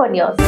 Four news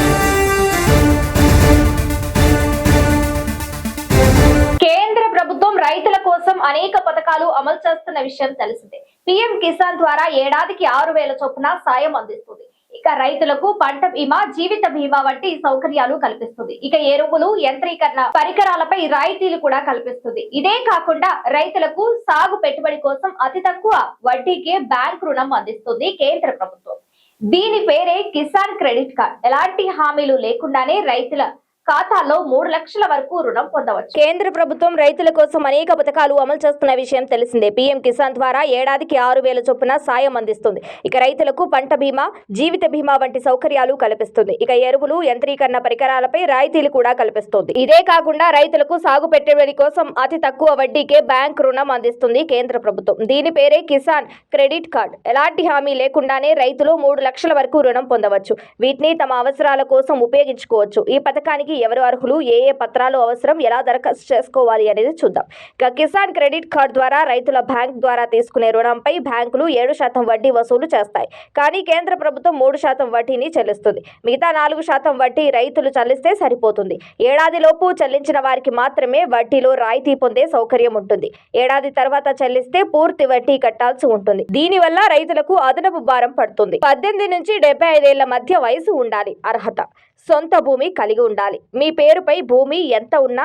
కేంద్ర ప్రభుత్వం రైతుల కోసం అనేక పథకాలు అమలు చేస్తున్న విషయం తెలిసిందే. పీఎం కిసాన్ ద్వారా ఏడాదికి ఆరు వేల చొప్పున సాయం అందిస్తుంది. ఇక రైతులకు పంట బీమా జీవిత బీమా వంటి సౌకర్యాలు కల్పిస్తుంది. ఇక ఎరువులు యంత్రీకరణ పరికరాలపై రాయితీలు కూడా కల్పిస్తుంది. ఇదే కాకుండా రైతులకు సాగు పెట్టుబడి కోసం అతి తక్కువ వడ్డీకే బ్యాంక్ రుణం అందిస్తుంది కేంద్ర ప్రభుత్వం. దీని పేరే కిసాన్ క్రెడిట్ కార్డ్. ఎలాంటి హామీలు లేకుండానే రైతుల ఖాతాలో మూడు లక్షల వరకు రుణం పొందవచ్చు. కేంద్ర ప్రభుత్వం రైతుల కోసం అనేక పథకాలు అమలు చేస్తున్న విషయం తెలిసిందే. పీఎం కిసాన్ ద్వారా ఏడాదికి ఆరు వేల చొప్పున సాయం అందిస్తుంది. ఇక రైతులకు పంట బీమా జీవిత బీమా వంటి సౌకర్యాలు కల్పిస్తుంది. ఇక ఎరువులు యంత్రీకరణ పరికరాలపై రాయితీలు కూడా కల్పిస్తుంది. ఇదే కాకుండా రైతులకు సాగు పెట్టుబడి కోసం అతి తక్కువ వడ్డీకే బ్యాంక్ రుణం అందిస్తుంది కేంద్ర ప్రభుత్వం. దీని పేరే కిసాన్ క్రెడిట్ కార్డ్. ఎలాంటి హామీ లేకుండానే రైతులు మూడు లక్షల వరకు రుణం పొందవచ్చు. వీటిని తమ అవసరాల కోసం ఉపయోగించుకోవచ్చు. ఈ పథకానికి ఎవరు అర్హులు ఏ ఏ పత్రాలు అవసరం ఎలా దరఖాస్తు చేసుకోవాలి అనేది చూద్దాం. ఇక కిసాన్ క్రెడిట్ కార్డ్ ద్వారా రైతుల బ్యాంక్ ద్వారా తీసుకునే రుణంపై బ్యాంకులు ఏడు శాతం వడ్డీ వసూలు చేస్తాయి. కానీ కేంద్ర ప్రభుత్వం మూడు శాతం వడ్డీని చెల్లిస్తుంది. మిగతా నాలుగు శాతం వడ్డీ రైతులు చెల్లిస్తే సరిపోతుంది. ఏడాదిలోపు చెల్లించిన వారికి మాత్రమే వడ్డీలో రాయితీ పొందే సౌకర్యం ఉంటుంది. ఏడాది తర్వాత చెల్లిస్తే పూర్తి వడ్డీ కట్టాల్సి ఉంటుంది. దీనివల్ల రైతులకు అదనపు భారం పడుతుంది. పద్దెనిమిది నుంచి డెబ్బై ఐదేళ్ళ మధ్య వయసు ఉండాలి. అర్హత సొంత భూమి కలిగి ఉండాలి. మీ పేరుపై భూమి ఎంత ఉన్నా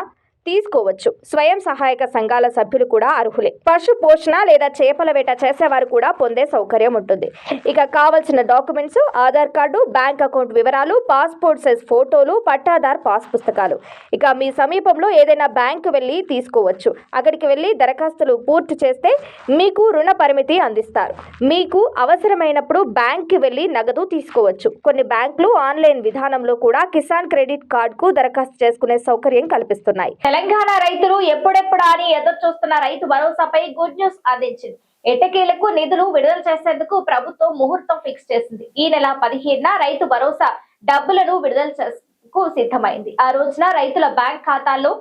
తీసుకోవచ్చు. స్వయం సహాయక సంఘాల సభ్యులు కూడా అర్హులే. పశు పోషణ లేదా చేపల వేట చేసేవారు కూడా పొందే సౌకర్యం ఉంటుంది. ఇక కావలసిన documents Aadhaar card bank account వివరాలు పాస్పోర్ట్ సైజ్ ఫోటోలు పట్టాదార్ పాస్ పుస్తకాలు. ఇక మీ సమీపంలో ఏదైనా బ్యాంకు వెళ్ళి తీసుకోవచ్చు. అక్కడికి వెళ్ళి దరఖాస్తులు పూర్తి చేస్తే మీకు రుణ పరిమితి అందిస్తారు. మీకు అవసరమైనప్పుడు బ్యాంక్కి వెళ్ళి నగదు తీసుకోవచ్చు. కొన్ని బ్యాంకులు ఆన్లైన్ విధానంలో కూడా కిసాన్ క్రెడిట్ కార్డుకు దరఖాస్తు చేసుకునే సౌకర్యం కల్పిస్తున్నాయి. తెలంగాణ రైతులు ఎప్పుడెప్పుడా అని ఎదురు చూస్తున్న రైతు భరోసాపై గుడ్ న్యూస్ అందించింది. ఎటకేలకు నిధులు విడుదల చేసేందుకు ప్రభుత్వం ముహూర్తం ఫిక్స్ చేసింది. ఈ నెల పదిహేడున రైతు భరోసా డబ్బులను విడుదల చేసేందుకు సిద్ధమైంది. ఆ రోజున రైతుల బ్యాంక్ ఖాతాల్లో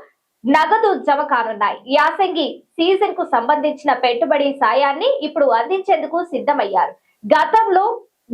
నగదు జమ కానున్నాయి. యాసంగి సీజన్కు సంబంధించిన పెట్టుబడి సాయాన్ని ఇప్పుడు అందించేందుకు సిద్ధమయ్యారు. గతంలో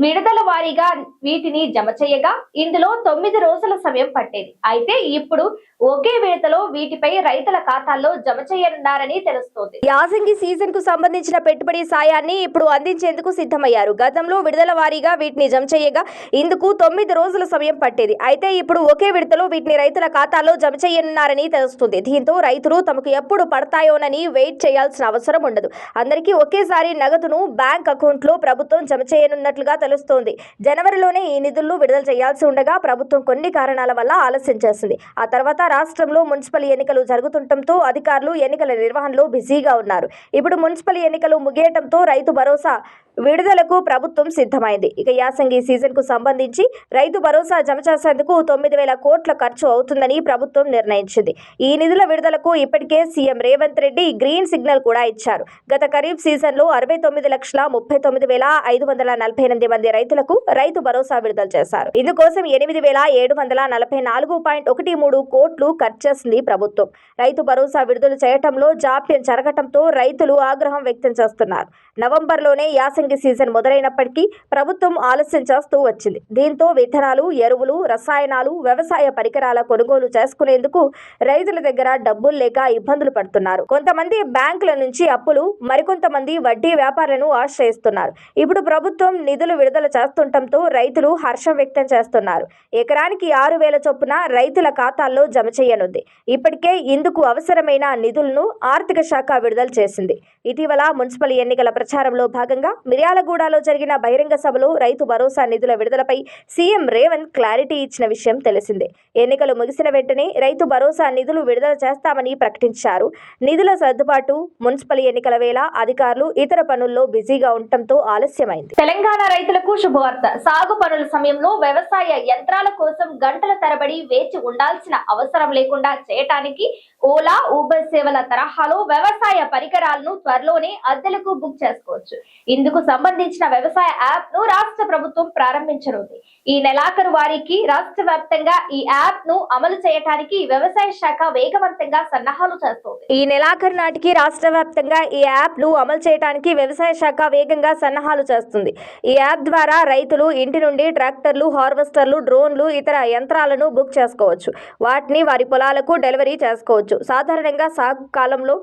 విడుదల వారీగా వీటిని జమ చేయగా ఇందులో తొమ్మిది రోజుల సమయం పట్టేది. అయితే ఇప్పుడు ఒకే విడతలో వీటిపై రైతుల ఖాతాల్లో జమ చేయనున్నారని తెలుస్తోంది. యాసంగి సీజన్కు సంబంధించిన పెట్టుబడి సాయాన్ని ఇప్పుడు అందించేందుకు సిద్ధమయ్యారు. గతంలో విడుదల వారీగా వీటిని జమ చేయగా ఇందుకు తొమ్మిది రోజుల సమయం పట్టేది. అయితే ఇప్పుడు ఒకే విడతలో వీటిని రైతుల ఖాతాల్లో జమ చేయనున్నారని తెలుస్తుంది. దీంతో రైతులు తమకు ఎప్పుడు పడతాయోనని వెయిట్ చేయాల్సిన అవసరం ఉండదు. అందరికీ ఒకేసారి నగదును బ్యాంక్ అకౌంట్లో ప్రభుత్వం జమ చేయనున్నట్లుగా తెలుస్తోంది. జనవరిలోనే ఈ నిధులను విడుదల చేయాల్సి ఉండగా ప్రభుత్వం కొన్ని కారణాల వల్ల ఆలస్యం చేసింది. ఆ తర్వాత రాష్ట్రంలో మున్సిపల్ ఎన్నికలు జరుగుతుండటంతో అధికారులు ఎన్నికల నిర్వహణలో బిజీగా ఉన్నారు. ఇప్పుడు మున్సిపల్ ఎన్నికలు ముగియటంతో రైతు భరోసా విడుదలకు ప్రభుత్వం సిద్ధమైంది. ఇక యాసంగి సీజన్కు సంబంధించి రైతు భరోసా జమ చేసేందుకు తొమ్మిది వేల కోట్ల ఖర్చు అవుతుందని ప్రభుత్వం నిర్ణయించింది. ఈ నిధుల విడుదలకు ఇప్పటికే CM Revanth Reddy green signal కూడా ఇచ్చారు. గత ఖరీఫ్ సీజన్లో అరవై తొమ్మిది లక్షల ముప్పై తొమ్మిది వేల ఐదు వందల నలభై ఎనిమిది మంది రైతులకు రైతు భరోసా విడుదల చేశారు. ఇందుకోసం ఎనిమిది వేల ఏడు వందల నలభై నాలుగు పాయింట్ ఒకటి మూడు కోట్లు ఖర్చు చేసింది ప్రభుత్వం. రైతు భరోసా విడుదల చేయటంలో జాప్యం జరగటంతో రైతులు ఆగ్రహం వ్యక్తం చేస్తున్నారు. నవంబర్లోనే యాసంగి సీజన్ మొదలైనప్పటికీ ప్రభుత్వం ఆలస్యం చేస్తూ వచ్చింది. దీంతో విత్తనాలు ఎరువులు రసాయనాలు వ్యవసాయ పరికరాల కొనుగోలు చేసుకునేందుకు రైతుల దగ్గర డబ్బులు లేక ఇబ్బందులు పడుతున్నారు. కొంతమంది బ్యాంకుల నుంచి అప్పులు మరికొంతమంది వడ్డీ వ్యాపారులను ఆశ్రయిస్తున్నారు. ఇప్పుడు ప్రభుత్వం నిధులు విడుదల చేస్తుండటంతో రైతులు హర్షం వ్యక్తం చేస్తున్నారు. ఎకరానికి ఆరు వేల చొప్పున రైతుల ఖాతాల్లో జమ చేయనుంది. ఇప్పటికే ఇందుకు అవసరమైన నిధులను ఆర్థిక శాఖ విడుదల చేసింది. ఇటీవల మున్సిపల్ ఎన్నికల ప్రచారంలో భాగంగా మిర్యాలగూడలో జరిగిన బహిరంగ సభలో రైతు భరోసా నిధుల విడుదలపై సీఎం రేవంత్ క్లారిటీ ఇచ్చిన విషయం తెలిసిందే. ఎన్నికలు ముగిసిన వెంటనే రైతు భరోసా నిధులు విడుదల చేస్తామని ప్రకటించారు. నిధుల సర్దుబాటు మున్సిపల్ ఎన్నికల వేళ అధికారులు ఇతర పనుల్లో బిజీగా ఉండటంతో ఆలస్యమైంది. తెలంగాణ రైతులకు శుభవార్త. సాగు పనుల సమయంలో వ్యవసాయ యంత్రాల కోసం గంటల తరబడి వేచి ఉండాల్సిన అవసరం లేకుండా చేయటానికి ఓలా ఊబర్ సేవల తరహాలో వ్యవసాయ పరికరాలను త్వరలోనే అద్దెలకు బుక్ చేసుకోవచ్చు. ఇందుకు సంబంధించిన వ్యవసాయ యాప్ను రాష్ట్ర ప్రభుత్వం ప్రారంభించనుంది. ఈ నెలాఖరు వారికి రాష్ట్ర వ్యాప్తంగా ఈ యాప్ను అమలు చేయడానికి వ్యవసాయ శాఖ వేగవంతంగా సన్నాహాలు చేస్తోంది. ఈ నెలాఖరు నాటికి రాష్ట్ర వ్యాప్తంగా ఈ యాప్ను అమలు చేయడానికి వ్యవసాయ శాఖ వేగంగా సన్నాహాలు చేస్తుంది. ఈ యాప్ ద్వారా రైతులు ఇంటి నుండి ట్రాక్టర్లు హార్వెస్టర్లు డ్రోన్లు ఇతర యంత్రాలను బుక్ చేసుకోవచ్చు. వాటిని వారి పొలాలకు డెలివరీ చేసుకోవచ్చు. సాధారణంగా సాగు కాలంలో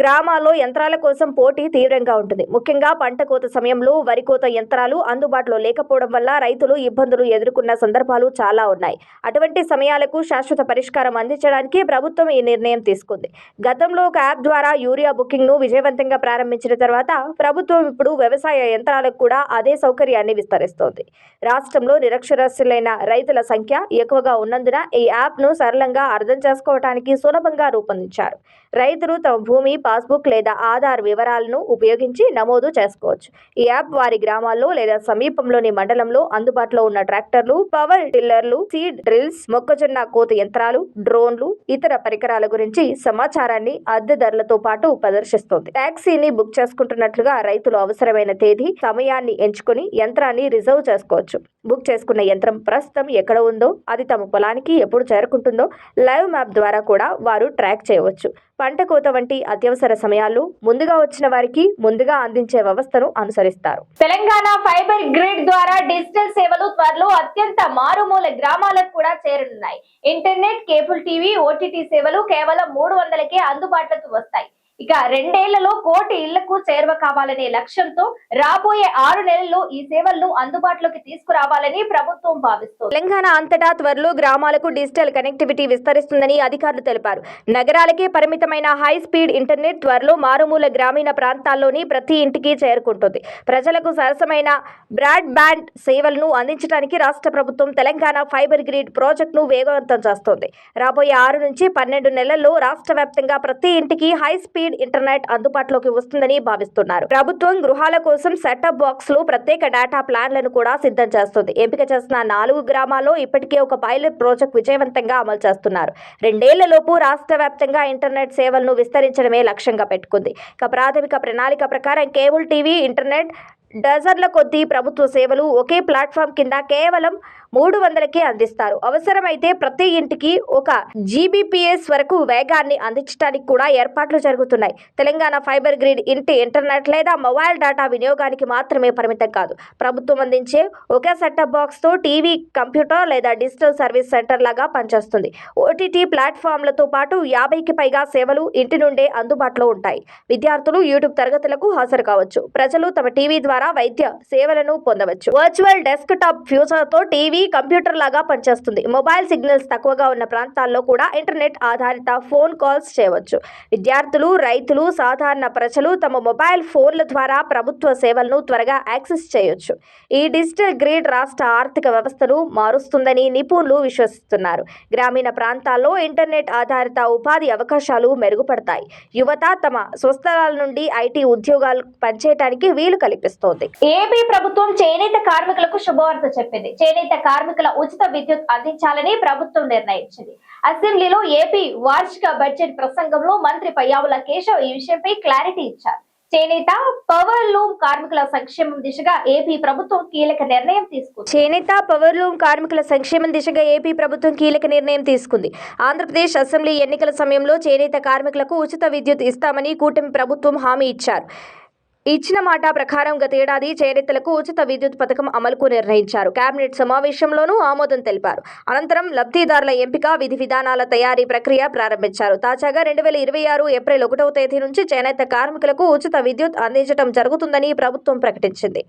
గ్రామాల్లో యంత్రాల కోసం పోటీ తీవ్రంగా ఉంటుంది. ముఖ్యంగా పంట కోత సమయంలో వరి కోత యంత్రాలు అందుబాటులో లేకపోవడం వల్ల రైతులు ఇబ్బందులు ఎదుర్కొన్న సందర్భాలు చాలా ఉన్నాయి. అటువంటి సమయాలకు శాశ్వత పరిష్కారం అందించడానికి ప్రభుత్వం ఈ నిర్ణయం తీసుకుంది. గతంలో ఒక యాప్ ద్వారా యూరియా బుకింగ్ను విజయవంతంగా ప్రారంభించిన తర్వాత ప్రభుత్వం ఇప్పుడు వ్యవసాయ యంత్రాలకు కూడా అదే సౌకర్యాన్ని విస్తరిస్తోంది. రాష్ట్రంలో నిరక్షరాస్యులైన రైతుల సంఖ్య ఎక్కువగా ఉన్నందున ఈ యాప్ను సరళంగా అర్థం చేసుకోవడానికి సులభంగా రూపొందించారు. రైతులు తమ భూమి పాస్బుక్ లేదా ఆధార్ వివరాలను ఉపయోగించి నమోదు చేసుకోవచ్చు. ఈ యాప్ వారి గ్రామాల్లో లేదా సమీపంలోని మండలంలో అందుబాటులో ఉన్న ట్రాక్టర్లు పవర్ టిల్లర్లు సీడ్ డ్రిల్స్ మొక్కజొన్న కోత యంత్రాలు డ్రోన్లు ఇతర పరికరాల గురించి సమాచారాన్ని అద్దె ధరలతో పాటు ప్రదర్శిస్తోంది. ట్యాక్సీని బుక్ చేసుకుంటున్నట్లుగా రైతులు అవసరమైన తేదీ సమయాన్ని ఎంచుకొని యంత్రాన్ని రిజర్వ్ చేసుకోవచ్చు. బుక్ చేసుకున్న యంత్రం ప్రస్తుతం ఎక్కడ ఉందో అది తమ పొలానికి ఎప్పుడు చేరుకుంటుందో లైవ్ మ్యాప్ ద్వారా కూడా వారు ట్రాక్ చేయవచ్చు. పంట కోత వంటి అత్యవసర సమయాల్లో ముందుగా వచ్చిన వారికి ముందుగా అందించే వ్యవస్థను అనుసరిస్తారు. తెలంగాణ ఫైబర్ గ్రిడ్ ద్వారా డిజిటల్ సేవలు త్వరలో అత్యంత మారుమూల గ్రామాలకు కూడా చేరనున్నాయి. ఇంటర్నెట్ కేబుల్ టీవీ ఓటీటీ సేవలు కేవలం మూడు వందలకే అందుబాటులోకి వస్తాయి. ఇక రెండేళ్ళలో కోటి ఇళ్ళకు చేరువ కావాలనే లక్ష్యంతో రాబోయే ఆరు నెలల్లో ఈ సేవలను అందుబాటులోకి తీసుకురావాలని ప్రభుత్వం భావిస్తోంది. తెలంగాణ అంతటా త్వరలో గ్రామాలకు డిజిటల్ కనెక్టివిటీ విస్తరిస్తుందని అధికారులు తెలిపారు. నగరాలకే పరిమితమైన హై స్పీడ్ ఇంటర్నెట్ త్వరలో మారుమూల గ్రామీణ ప్రాంతాల్లోని ప్రతి ఇంటికి చేరుకుంటుంది. ప్రజలకు సరసమైన బ్రాడ్ బ్యాండ్ సేవలను అందించడానికి రాష్ట్ర ప్రభుత్వం తెలంగాణ ఫైబర్ గ్రిడ్ ప్రాజెక్టును వేగవంతం చేస్తోంది. రాబోయే ఆరు నుంచి పన్నెండు నెలల్లో రాష్ట్ర వ్యాప్తంగా ప్రతి ఇంటికి హై స్పీడ్ ఇంటర్నెట్ అందుబాటులోకి వస్తుందని భావిస్తున్నారు. ప్రభుత్వం గృహాల కోసం సెటప్ బాక్స్లో ప్రత్యేక డేటా ప్లాన్లను కూడా సిద్ధం చేస్తుంది. ఎంపిక చేసిన నాలుగు గ్రామాల్లో ఇప్పటికే ఒక పైలట్ ప్రాజెక్ట్ విజయవంతంగా అమలు చేస్తున్నారు. రెండేళ్ళలోపు రాష్ట్ర వ్యాప్తంగా ఇంటర్నెట్ సేవలను విస్తరించడమే లక్ష్యంగా పెట్టుకుంది. ఇక ప్రాథమిక ప్రణాళిక ప్రకారం కేబుల్ టీవీ ఇంటర్నెట్ డజన్ల కొద్దీ ప్రభుత్వ సేవలు ఒకే ప్లాట్ఫామ్ కింద కేవలం మూడు వందలకే అందిస్తారు. అవసరమైతే ప్రతి ఇంటికి ఒక జీబీపీఎస్ వరకు వేగాన్ని అందించడానికి కూడా ఏర్పాట్లు జరుగుతున్నాయి. తెలంగాణ ఫైబర్ గ్రిడ్ ఇంటి ఇంటర్నెట్ లేదా మొబైల్ డేటా వినియోగానికి మాత్రమే పరిమితం కాదు. ప్రభుత్వం అందించే ఒకే సెటప్ బాక్స్తో టీవీ కంప్యూటర్ లేదా డిజిటల్ సర్వీస్ సెంటర్ లాగా పనిచేస్తుంది. ఓటీటీ ప్లాట్ఫామ్లతో పాటు యాభైకి పైగా సేవలు ఇంటి నుండే అందుబాటులో ఉంటాయి. విద్యార్థులు యూట్యూబ్ తరగతులకు హాజరు కావచ్చు. ప్రజలు తమ టీవీ ద్వారా వైద్య సేవలను పొందవచ్చు. వర్చువల్ డెస్క్ టాప్ ఫ్యూచర్తో టీవీ కంప్యూటర్ లాగా పనిచేస్తుంది. మొబైల్ సిగ్నల్స్ తక్కువగా ఉన్న ప్రాంతాల్లో కూడా ఇంటర్నెట్ ఆధారిత ఫోన్ కాల్స్ చేయవచ్చు. విద్యార్థులు రైతులు సాధారణ ప్రజలు తమ మొబైల్ ఫోన్ల ద్వారా ప్రభుత్వ సేవలను త్వరగా యాక్సెస్ చేయొచ్చు. ఈ డిజిటల్ గ్రిడ్ రాష్ట్ర ఆర్థిక వ్యవస్థను మారుస్తుందని నిపుణులు విశ్వసిస్తున్నారు. గ్రామీణ ప్రాంతాల్లో ఇంటర్నెట్ ఆధారిత ఉపాధి అవకాశాలు మెరుగుపడతాయి. యువత తమ స్వస్థలాల నుండి ఐటీ ఉద్యోగాలు పనిచేయడానికి వీలు కల్పిస్తోంది. ఏపీ ప్రభుత్వం చేనేత కార్మికులకు శుభవార్త చెప్పింది. చేనేత కార్మికుల ఉచిత విద్యుత్ అందించాలని ప్రభుత్వం నిర్ణయించింది. అసెంబ్లీలో ఏపీ వార్షిక బడ్జెట్ ప్రసంగంలో మంత్రి పయ్యావుల కేశవ్ ఈ విషయంపై క్లారిటీ ఇచ్చారు. చేనేత పవర్ లూమ్ కార్మికుల సంక్షేమం దిశగా ఏపీ ప్రభుత్వం కీలక నిర్ణయం తీసుకుంది. చేనేత పవర్ లూమ్ కార్మికుల సంక్షేమం దిశగా ఏపీ ప్రభుత్వం కీలక నిర్ణయం తీసుకుంది. ఆంధ్రప్రదేశ్ అసెంబ్లీ ఎన్నికల సమయంలో చేనేత కార్మికులకు ఉచిత విద్యుత్ ఇస్తామని కూటమి ప్రభుత్వం హామీ ఇచ్చారు. ఇచ్చిన మాట ప్రకారం గతేడాది చేనేతలకు ఉచిత విద్యుత్ పథకం అమలుకు నిర్ణయించారు. కేబినెట్ సమావేశంలోనూ ఆమోదం తెలిపారు. అనంతరం లబ్ధిదారుల ఎంపిక విధి విధానాల తయారీ ప్రక్రియ ప్రారంభించారు. తాజాగా రెండు వేల ఇరవై ఆరు ఏప్రిల్ ఒకటవ తేదీ నుంచి చేనేత కార్మికులకు ఉచిత విద్యుత్ అందించడం జరుగుతుందని ప్రభుత్వం ప్రకటించింది.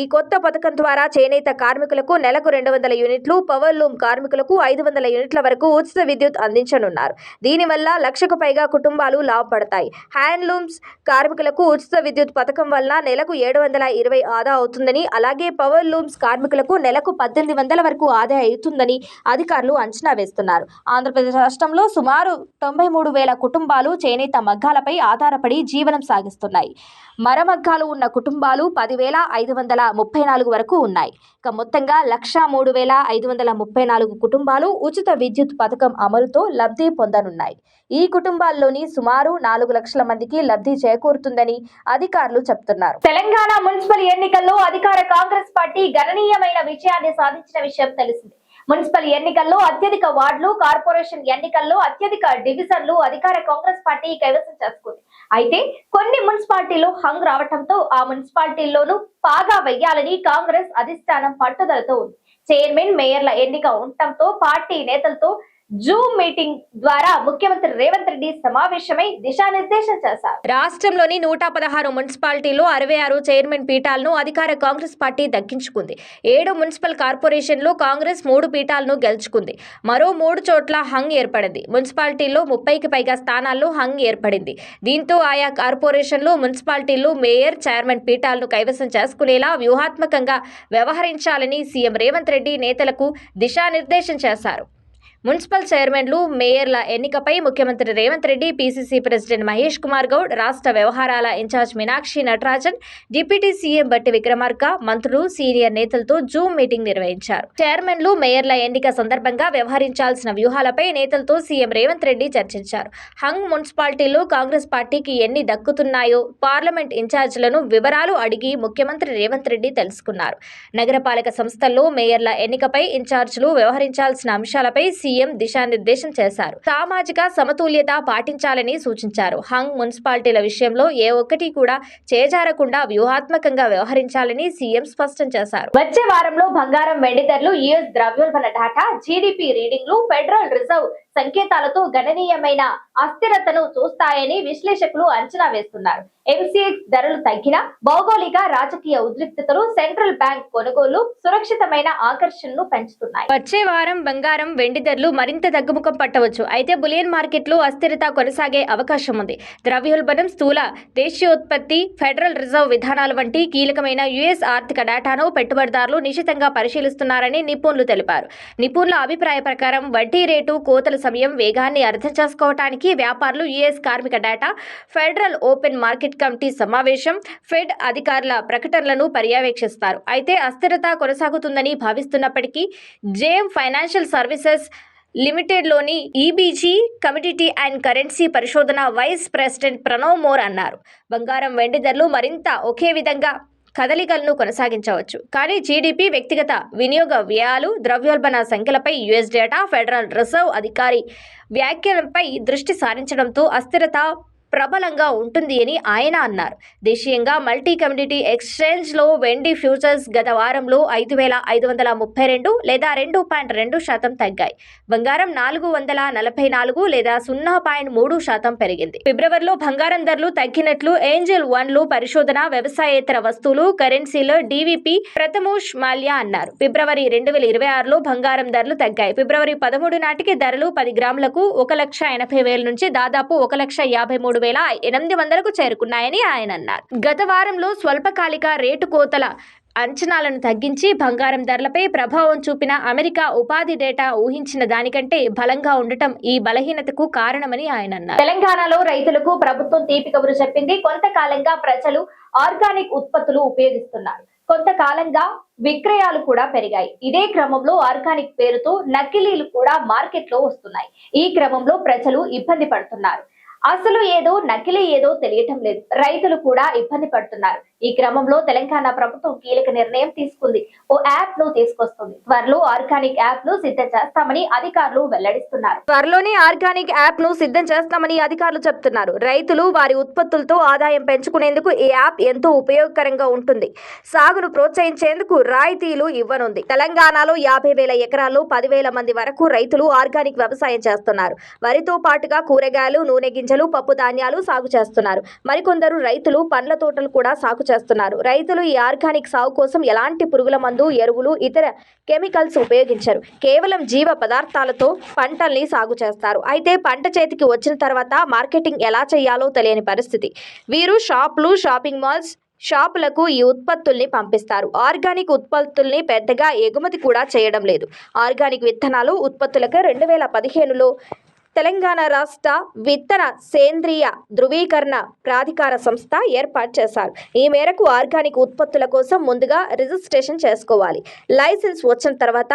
ఈ కొత్త పథకం ద్వారా చేనేత కార్మికులకు నెలకు రెండు వందల యూనిట్లు పవర్ లూమ్ కార్మికులకు ఐదు వందల యూనిట్ల వరకు ఉచిత విద్యుత్ అందించనున్నారు. దీనివల్ల లక్షకు పైగా కుటుంబాలు లాభపడతాయి. హ్యాండ్లూమ్స్ కార్మికులకు ఉచిత విద్యుత్ పథకం పథకం వల్ల నెలకు ఏడు వందల ఇరవై ఆదా అవుతుందని అలాగే పవర్ లూమ్స్ కార్మికులకు నెలకు పద్దెనిమిది వందల వరకు ఆదా అవుతుందని అధికారులు అంచనా వేస్తున్నారు. ఆంధ్రప్రదేశ్ రాష్ట్రంలో సుమారు తొంభై మూడు వేల కుటుంబాలు చేనేత మగ్గాలపై ఆధారపడి జీవనం సాగిస్తున్నాయి. మరమగ్గాలు ఉన్న కుటుంబాలు పదివేల ఐదు వందల ముప్పై నాలుగు వరకు ఉన్నాయి. ఇక మొత్తంగా లక్ష మూడు వేల ఐదు వందల ముప్పై నాలుగు కుటుంబాలు ఉచిత విద్యుత్ పథకం అమలుతో లబ్ధి పొందనున్నాయి. ఈ కుటుంబాల్లోని సుమారు నాలుగు లక్షల మందికి లబ్ధి చేకూరుతుందని అధికారులు చెప్తున్నారు. తెలంగాణ మున్సిపల్ ఎన్నికల్లో అధికార కాంగ్రెస్ పార్టీ గణనీయమైన విజయాన్ని సాధించిన విషయం తెలిసింది. మున్సిపల్ ఎన్నికల్లో అత్యధిక వార్డులు కార్పొరేషన్ ఎన్నికల్లో అత్యధిక డివిజన్లు అధికార కాంగ్రెస్ పార్టీ కైవసం చేసుకుంది. అయితే కొన్ని మున్సిపాలిటీలు హంగ్ రావటంతో ఆ మున్సిపాలిటీల్లోనూ పాగా వెయ్యాలని కాంగ్రెస్ అధిష్టానం పట్టుదలతో ఉంది. చైర్మన్ మేయర్ల ఎన్నిక ఉండటంతో పార్టీ నేతలతో జూమ్ మీటింగ్ ద్వారా ముఖ్యమంత్రి రేవంత్ రెడ్డి సమావేశమై దిశానిర్దేశం చేశారు. రాష్ట్రంలోని నూట పదహారు మున్సిపాలిటీలో అరవై ఆరు చైర్మన్ పీఠాలను అధికార కాంగ్రెస్ పార్టీ దక్కించుకుంది. ఏడు మున్సిపల్ కార్పొరేషన్లు కాంగ్రెస్ మూడు పీఠాలను గెలుచుకుంది. మరో మూడు చోట్ల హంగ్ ఏర్పడింది. మున్సిపాలిటీల్లో ముప్పైకి పైగా స్థానాల్లో హంగ్ ఏర్పడింది. దీంతో ఆయా కార్పొరేషన్లు మున్సిపాలిటీలు మేయర్ చైర్మన్ పీఠాలను కైవసం చేసుకునేలా వ్యూహాత్మకంగా వ్యవహరించాలని సీఎం రేవంత్ రెడ్డి నేతలకు దిశానిర్దేశం చేశారు. మున్సిపల్ చైర్మన్లు మేయర్ల ఎన్నికపై ముఖ్యమంత్రి రేవంత్ రెడ్డి పీసీసీ ప్రెసిడెంట్ మహేష్ కుమార్ గౌడ్ రాష్ట్ర వ్యవహారాల in charge Meenakshi Natarajan deputy CM Bhatti Vikramarka మంత్రులు సీనియర్ నేతలతో జూమ్ మీటింగ్ నిర్వహించారు. చైర్మన్లు మేయర్ల ఎన్నిక సందర్భంగా వ్యవహరించాల్సిన వ్యూహాలపై నేతలతో సీఎం రేవంత్ రెడ్డి చర్చించారు. హంగ్ మున్సిపాలిటీలో కాంగ్రెస్ పార్టీకి ఎన్ని దక్కుతున్నాయో పార్లమెంట్ ఇన్ఛార్జీలను వివరాలు అడిగి ముఖ్యమంత్రి రేవంత్ రెడ్డి తెలుసుకున్నారు. నగరపాలక సంస్థల్లో మేయర్ల ఎన్నికపై ఇన్ఛార్జీలు వ్యవహరించాల్సిన అంశాలపై సీఎం దిశానిర్దేశం చేశారు. సామాజిక సమతుల్యత పాటించాలని సూచించారు. హంగ్ మున్సిపాలిటీల విషయంలో ఏ ఒక్కటి కూడా చేజారకుండా వ్యూహాత్మకంగా వ్యవహరించాలని సీఎం స్పష్టం చేశారు. వచ్చే వారంలో బంగారం వెండి ధరలు యుఎస్ ద్రవ్యోల్బణ డాటా జీడిపి రీడింగ్లు ఫెడరల్ రిజర్వ్ సంకేతాలతో గణనీయమైన అస్థిరతను చూస్తాయని విశ్లేషకులు అంచనా వేస్తున్నారు. ఎంసీఎక్స్ ధరలు తగ్గిన భౌగోళిక రాజకీయ ఉద్రిక్తతలు సెంట్రల్ బ్యాంక్ కొనుగోలు సురక్షితమైన ఆకర్షణను పెంచుతున్నాయి. వచ్చే వారం బంగారం వెండి ధరలు మరింత తగ్గుముఖం పట్టవచ్చు. అయితే బులియన్ మార్కెట్లో అస్థిరత కొనసాగే అవకాశం ఉంది. ద్రవ్యోల్బణం స్థూల దేశీయోత్పత్తి ఫెడరల్ రిజర్వ్ విధానాలు వంటి కీలకమైన యుఎస్ ఆర్థిక డేటాను పెట్టుబడిదారులు నిశితంగా పరిశీలిస్తున్నారని నిపుణులు తెలిపారు. నిపుణుల అభిప్రాయ ప్రకారం వడ్డీ రేటు కోతల సమయం వేగాన్ని అర్థం చేసుకోవటానికి వ్యాపారులు యుఎస్ కార్మిక data Federal Open Market Committee సమావేశం ఫెడ్ అధికారుల ప్రకటనలను పర్యవేక్షిస్తారు. అయితే అస్థిరత కొనసాగుతుందని భావిస్తున్నప్పటికీ జేఎం ఫైనాన్షియల్ సర్వీసెస్ లిమిటెడ్లోని ఈబీజీ కమిడిటీ అండ్ కరెన్సీ పరిశోధన వైస్ ప్రెసిడెంట్ ప్రణవ్ మోర్ అన్నారు. బంగారం వెండి ధరలు మరింత ఒకే విధంగా కదలికలను కొనసాగించవచ్చు. కానీ జీడిపి వ్యక్తిగత వినియోగ వ్యయాలు ద్రవ్యోల్బణ సంఖ్యలపై యుఎస్ డేటా ఫెడరల్ రిజర్వ్ అధికారి వ్యాఖ్యలపై దృష్టి సారించడంతో అస్థిరత ప్రబలంగా ఉంటుంది అని ఆయన అన్నారు. దేశీయంగా మల్టీ కమ్యూనిటీ ఎక్స్చేంజ్లో వెండి ఫ్యూచర్స్ గత వారంలో ఐదు వేల ఐదు వందల ముప్పై రెండు లేదా రెండు పాయింట్ రెండు శాతం తగ్గాయి. బంగారం నాలుగు వందల నలభై నాలుగు లేదా సున్నా పాయింట్ మూడు శాతం పెరిగింది. ఫిబ్రవరిలో బంగారం ధరలు తగ్గినట్లు ఏంజల్ వన్లు పరిశోధన వ్యవసాయేతర వస్తువులు కరెన్సీలో డీవీపీ ప్రథమోష్ మాల్యా అన్నారు. ఫిబ్రవరి రెండు వేల ఇరవై ఆరులో బంగారం ధరలు తగ్గాయి. ఫిబ్రవరి పదమూడు నాటికి ధరలు పది గ్రాములకు ఒక లక్ష ఎనభై వేల నుంచి దాదాపు ఒక లక్ష యాభై మూడు వేల ఎనిమిది వందలకు చేరుకున్నాయని ఆయన అన్నారు. గత వారంలో స్వల్పకాలిక రేటు కోతల అంచనాలను తగ్గించి బంగారం ధరలపై ప్రభావం చూపిన అమెరికా ఉపాధి డేటా ఊహించిన దానికంటే బలంగా ఉండటం ఈ బలహీనతకు కారణమని ఆయన అన్నారు. తెలంగాణలో రైతులకు ప్రభుత్వం తీపి కబురు చెప్పింది. కొంతకాలంగా ప్రజలు ఆర్గానిక్ ఉత్పత్తులు ఉపయోగిస్తున్నారు. కొంతకాలంగా విక్రయాలు కూడా పెరిగాయి. ఇదే క్రమంలో ఆర్గానిక్ పేరుతో నకిలీలు కూడా మార్కెట్లో వస్తున్నాయి. ఈ క్రమంలో ప్రజలు ఇబ్బంది పడుతున్నారు. అసలు ఏదో నకిలీ ఏదో తెలియటం లేదు. రైతులు కూడా ఇబ్బంది పడుతున్నారు. ఈ క్రమంలో తెలంగాణ ప్రభుత్వం కీలక నిర్ణయం తీసుకుంది. ఓ యాప్ను తీసుకొస్తుంది. త్వరలో ఆర్గానిక్ యాప్ను సిద్ధం చేస్తామని అధికారులు వెల్లడిస్తున్నారు. త్వరలోనే ఆర్గానిక్ యాప్ను సిద్ధం చేస్తామని అధికారులు చెప్తున్నారు. రైతులు వారి ఉత్పత్తులతో ఆదాయం పెంచుకునేందుకు ఈ యాప్ ఎంతో ఉపయోగకరంగా ఉంటుంది. సాగును ప్రోత్సహించేందుకు రాయితీలు ఇవ్వనుంది. తెలంగాణలో యాభై వేల ఎకరాల్లో పదివేల మంది వరకు రైతులు ఆర్గానిక్ వ్యవసాయం చేస్తున్నారు. వరితో పాటుగా కూరగాయలు నూనె గింజలు పప్పు ధాన్యాలు సాగు చేస్తున్నారు. మరికొందరు రైతులు పండ్ల తోటలు కూడా సాగు చేస్తున్నారు. రైతులు ఈ ఆర్గానిక్ సాగు కోసం ఎలాంటి పురుగుల మందు ఎరువులు ఇతర కెమికల్స్ ఉపయోగించరు. కేవలం జీవ పదార్థాలతో పంటల్ని సాగు చేస్తారు. అయితే పంట చేతికి వచ్చిన తర్వాత మార్కెటింగ్ ఎలా చేయాలో తెలియని పరిస్థితి. వీరు షాపులు షాపింగ్ మాల్స్ షాపులకు ఈ ఉత్పత్తుల్ని పంపిస్తారు. ఆర్గానిక్ ఉత్పత్తుల్ని పెద్దగా ఎగుమతి కూడా చేయడం లేదు. ఆర్గానిక్ విత్తనాలు ఉత్పత్తులకు రెండు వేల పదిహేనులో తెలంగాణ రాష్ట్ర విత్తన సేంద్రియ ధృవీకరణ ప్రాధికార సంస్థ ఏర్పాటు చేశారు. ఈ మేరకు ఆర్గానిక్ ఉత్పత్తుల కోసం ముందుగా రిజిస్ట్రేషన్ చేసుకోవాలి. లైసెన్స్ వచ్చిన తర్వాత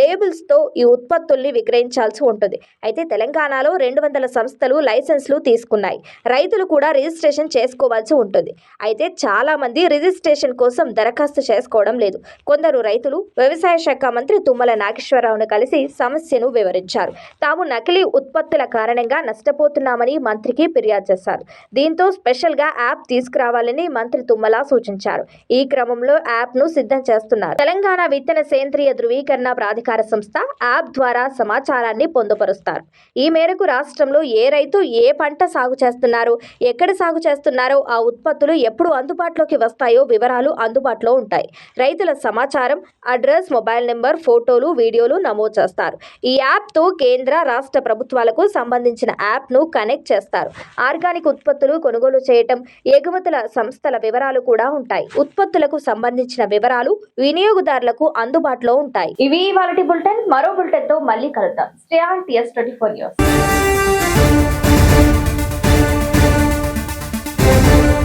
లేబుల్స్తో ఈ ఉత్పత్తుల్ని విక్రయించాల్సి ఉంటుంది. అయితే తెలంగాణలో రెండు వందల సంస్థలు లైసెన్స్లు తీసుకున్నాయి. రైతులు కూడా రిజిస్ట్రేషన్ చేసుకోవాల్సి ఉంటుంది. అయితే చాలామంది రిజిస్ట్రేషన్ కోసం దరఖాస్తు చేసుకోవడం లేదు. కొందరు రైతులు వ్యవసాయ శాఖ మంత్రి తుమ్మల నాగేశ్వరరావును కలిసి సమస్యను వివరించారు. తాము నకిలీ ఉత్ ఉత్పత్తుల కారణంగా నష్టపోతున్నామని మంత్రికి ఫిర్యాదు చేశారు. దీంతో స్పెషల్గా యాప్ తీసుకురావాలని మంత్రి తుమ్మల సూచించారు. ఈ క్రమంలో యాప్ను సిద్ధం చేస్తున్నారు. తెలంగాణ విత్తన సేంద్రియ ధృవీకరణ ప్రాధికార సంస్థ యాప్ ద్వారా సమాచారాన్ని పొందుపరుస్తారు. ఈ మేరకు రాష్ట్రంలో ఏ రైతు ఏ పంట సాగు చేస్తున్నారు ఎక్కడ సాగు చేస్తున్నారో ఆ ఉత్పత్తులు ఎప్పుడు అందుబాటులోకి వస్తాయో వివరాలు అందుబాటులో ఉంటాయి. రైతుల సమాచారం అడ్రస్ మొబైల్ నెంబర్ ఫోటోలు వీడియోలు నమోదు చేస్తారు. ఈ యాప్తో కేంద్ర రాష్ట్ర ప్రభుత్వాలకు సంబంధించిన యాప్ను కనెక్ట్ చేస్తారు. ఆర్గానిక్ ఉత్పత్తులు కొనుగోలు చేయటం ఎగుమతుల సంస్థల వివరాలు కూడా ఉంటాయి. ఉత్పత్తులకు సంబంధించిన వివరాలు వినియోగదారులకు అందుబాటులో ఉంటాయి. ఇవి ఇవాళ బులెటిన్. మరో బులెటిన్తో మళ్ళీ కలుద్దాం. Stay on TS twenty four years